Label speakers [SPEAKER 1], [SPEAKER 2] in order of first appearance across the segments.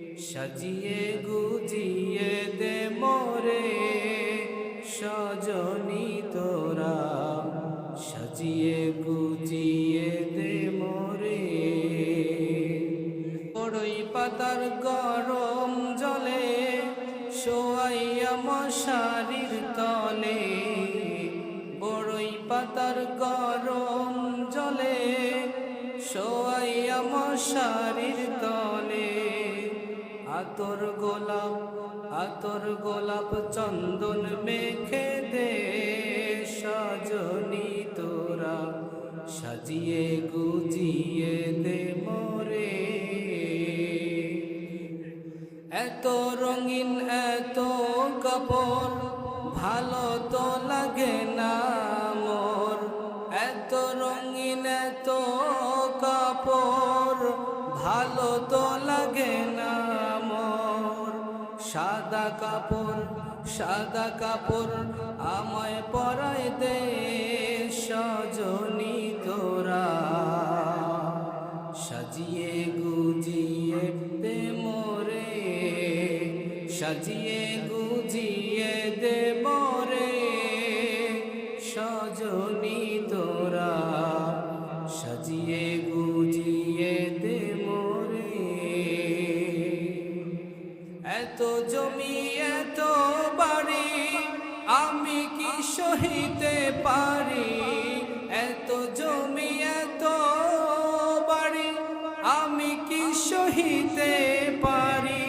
[SPEAKER 1] সাজিয়ে গুজিয়ে দে মোরে, সজনী তোরা। সাজিয়ে গুজিয়ে দে মোরে। বড়ই পাতার গরম জলে, শোয়াইয়া মশারির তলে। বড়ই পাতার গরম জলে, শোয়াইয়া মশারির তলে। আতর গোলাপ আতর গোলাপ চন্দন মেখে দে, সজনী তোরা, সাজিয়ে গুজিয়ে দে মোরে। এত রঙিন, এত কাপড়, ভালো তো লাগে না মোর। এত রঙিন, এত কাপড়, ভালো তো লাগে না সাদা কাপড় সাদা কাপড় আমায় পরাই দে সজনী তোরা। সাজিয়ে গুজিয়ে দে মোরে, সাজিয়ে গুজিয়ে দে মোরে। জমি এত বাড়ি আমি কি সহিতে পারি? এত জমি, এত বাড়ি, আমি কি সহিতে পারি?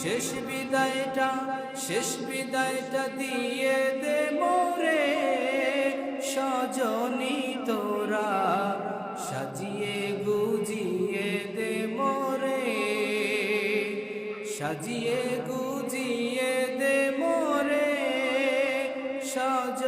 [SPEAKER 1] শেষ বিদায়টা শেষ বিদায়টা দিয়ে দে মোরে, সজনী তোরা সাজিয়ে গুজিয়ে দে মোরে, সাজিয়ে গুজিয়ে সজ